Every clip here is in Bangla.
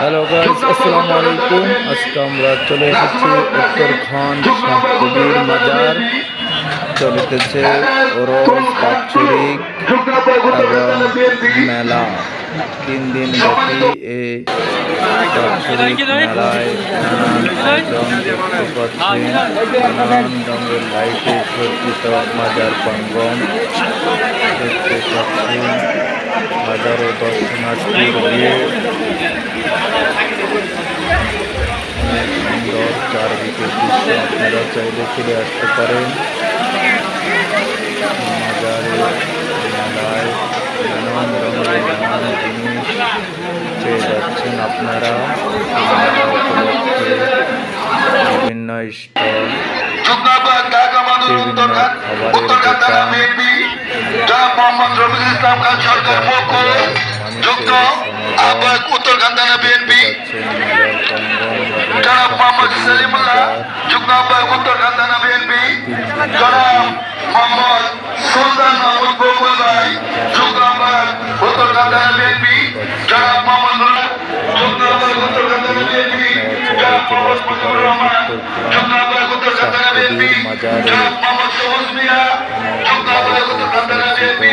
হ্যালো গাইস, আসসালামু আলাইকুম। আজকে আমরা চলে এসেছি উত্তরখণ্ড শাহকবির মাজার। চলিতেছে ওরস বাৎসরিক এবং মেলা। তিন দিন ব্যাপী এই বাৎসরিক মেলায় নানান রঙের লাইটে সজ্জিত মাজার পাচ্ছেন হাজারো দর্শনার্থীর ভিড়। সুন্দর চারদিকে দৃশ্য আপনারা চাইলে ফিরে আসতে পারেন। মাজারে মেলায় নানান রঙের যাচ্ছেন আপনারা। বিভিন্ন স্টল বিভিন্ন খাবারের দোকান, ইসলাম খান সরকার পক্ষ যুক্ত আহ্বায়ক উত্তরঘাট থানা বিএনপি। জনাব মোহাম্মদ সালিমুল্লাহ যুগ্ম আহ্বায়ক উত্তরঘাট থানা বিএনপি। জনাব মোহাম্মদ সুলতান মাহমুদ বকুল ভাই আহ্বায়ক উত্তরঘাট থানা বিএনপি। জনাব মোহাম্মদ আহ্বায়ক উত্তরঘাট থানা বিএনপি। মোহাম্মদ মোহাম্মদ মিয়া আহ্বায়ক উত্তরঘাট থানা বিএনপি।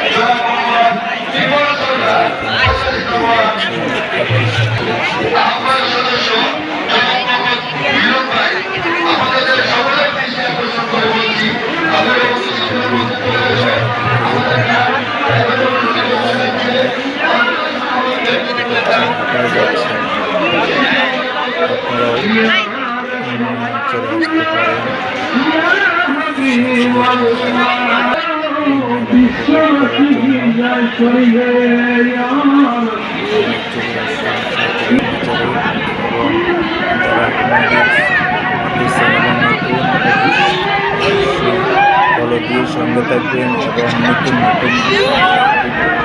সঙ্গে থাকবেন এবং নতুন নতুন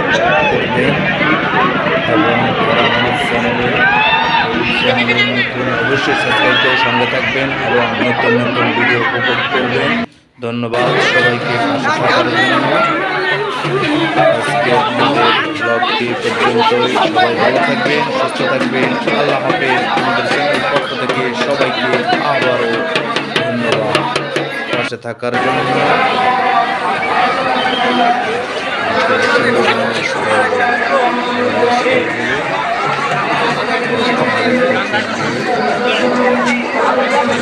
অবশ্যই সাবস্ক্রাইব করে সঙ্গে থাকবেন এবং নতুন নতুন ভিডিও উপভোগ করবেন। ধন্যবাদ সবাইকে জন্য ব্লগটি সবাই ভালো থাকবেন, সুস্থ থাকবেন। আল্লাহ হাফেজ। আমাদের চ্যানেল পক্ষ থেকে সবাইকে আবারও ধন্যবাদ। পাশে থাকার জন্য